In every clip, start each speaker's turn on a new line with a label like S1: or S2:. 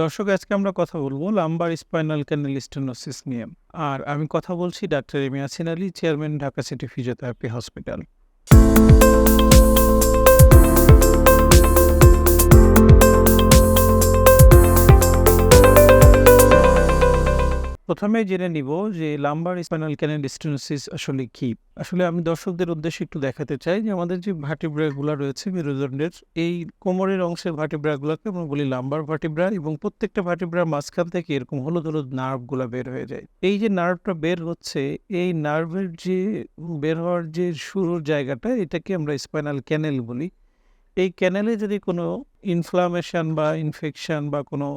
S1: দর্শক, আজকে আমরা কথা বলব লাম্বার স্পাইনাল ক্যানেল স্টেনোসিস নিয়ে। আর আমি কথা বলছি doctor M Yasin Ali chairman Dhaka city physiotherapy hospital প্রথমে জেনে নিব যে লাম্বার স্পাইনাল ক্যানেল স্টেনোসিস আসলে কি। আসলে আমি দর্শকদের উদ্দেশ্যে একটু দেখাতে চাই যে আমাদের যে ভার্টিব্রাগুলো রয়েছে, মেরুদণ্ডের, এই কোমরের অংশের ভার্টিব্রাগুলোকে আমরা বলি লাম্বার ভার্টিব্রা এবং প্রত্যেকটা ভার্টিব্রার মাঝখান থেকে এরকম হলুদ হলুদ নার্ভগুলো বের হয়ে যায়। এই যে নার্ভটা বের হচ্ছে, এই নার্ভের যে, বের হওয়ার যে শুরুর জায়গাটা, এটাকে আমরা স্পাইনাল ক্যানেল বলি। এই ক্যানেলে যদি কোনো ইনফ্লামেশন বা ইনফেকশন বা কোনো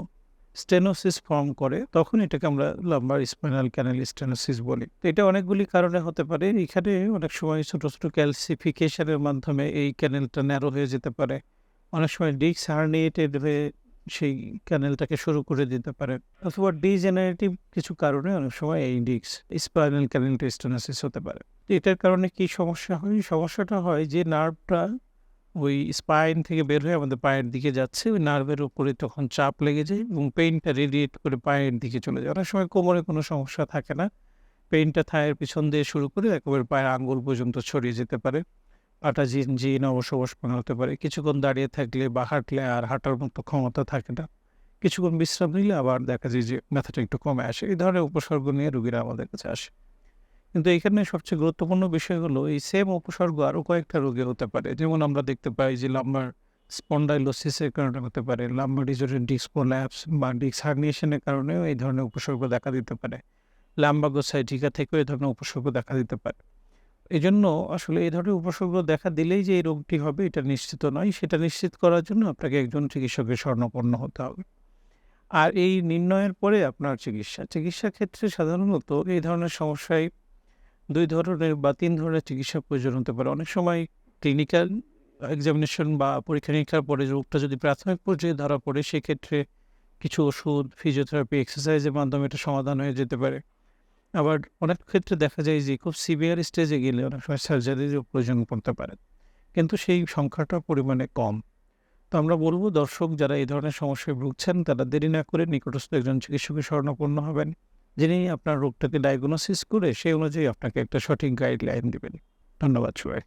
S1: স্টেনোসিস ফর্ম করে, তখন এটাকে আমরা লাম্বার স্পাইনাল ক্যানেল স্টেনোসিস বলি। এটা অনেকগুলি কারণে হতে পারে। এখানে অনেক সময় ছোট ছোট ক্যালসিফিকেশনের মাধ্যমে এই ক্যানেলটা ন্যারো হয়ে যেতে পারে। অনেক সময় ডিক্স হার্নিয়েটেড হয়ে সেই ক্যানেলটাকে শুরু করে দিতে পারে। অথবা ডিজেনারেটিভ কিছু কারণে অনেক সময় এই ডিক্স স্পাইনাল ক্যানেল স্টেনোসিস হতে পারে। এটার কারণে কি সমস্যা হয়? সমস্যাটা হয় যে নার্ভটা ওই স্পাইন থেকে বের হয়ে আমাদের পায়ের দিকে যাচ্ছে। ওই নার্ভের উপরে তখন চাপ লেগে যায় এবং পেইনটা রেডিয়েট করে পায়ের দিকে চলে যায়। অনেক সময় কোমরে কোনো সমস্যা থাকে না। পেইনটা থায়ের পিছন দিয়ে শুরু করে একেবারে পায়ের আঙ্গুল পর্যন্ত ছড়িয়ে যেতে পারে। পাটা জিন জিন অবসবস হতে পারে। কিছুক্ষণ দাঁড়িয়ে থাকলে বা হাঁটলে আর হাঁটার মতো ক্ষমতা থাকে না। কিছুক্ষণ বিশ্রাম নিলে আবার দেখা যায় যে ব্যথাটা একটু কমে আসে। এই ধরনের উপসর্গ নিয়ে রুগীরা আমাদের কাছে আসে। কিন্তু এখানে সবচেয়ে গুরুত্বপূর্ণ বিষয় হলো, এই সেম উপসর্গ আরও কয়েকটা রোগে হতে পারে। যেমন আমরা দেখতে পাই যে লাম্বার স্পন্ডাইলোসিসের কারণে হতে পারে লাম্বার ডিজোরের ডিস্ক প্রোল্যাপস বা ডিস্ক হার্নিয়েশনের কারণেও এই ধরনের উপসর্গ দেখা দিতে পারে। লাম্বাগোসাইটিকা থেকেও এই ধরনের উপসর্গ দেখা দিতে পারে। এই জন্য আসলে এই ধরনের উপসর্গ দেখা দিলেই যে এই রোগটি হবে, এটা নিশ্চিত নয়। সেটা নিশ্চিত করার জন্য আপনাকে একজন চিকিৎসকের স্বর্ণপন্ন হতে হবে। আর এই নির্ণয়ের পরে আপনার চিকিৎসা। চিকিৎসা ক্ষেত্রে সাধারণত এই ধরনের সমস্যায় দুই ধরনের বা তিন ধরনের চিকিৎসা প্রয়োজন হতে পারে। অনেক সময় ক্লিনিক্যাল এক্সামিনেশন বা পরীক্ষা নিরীক্ষার পরে রোগটা যদি প্রাথমিক পর্যায়ে ধরা পড়ে, সেক্ষেত্রে কিছু ওষুধ ফিজিওথেরাপি এক্সারসাইজের মাধ্যমে এটা সমাধান হয়ে যেতে পারে। আবার অনেক ক্ষেত্রে দেখা যায় যে খুব সিভিয়ার স্টেজে গেলে অনেক সময় সার্জারিরও প্রয়োজন পড়তে পারে। কিন্তু সেই সংখ্যাটা পরিমাণে কম। তো আমরা বলব, দর্শক যারা এই ধরনের সমস্যায় ভুগছেন, তারা দেরি না করে নিকটস্থ একজন চিকিৎসকের স্বর্ণপন্ন হবেন। যিনি আপনার রোগটাকে ডায়াগনোসিস করে সেই অনুযায়ী আপনাকে একটা সঠিক গাইডলাইন দেবেন। ধন্যবাদ সবাই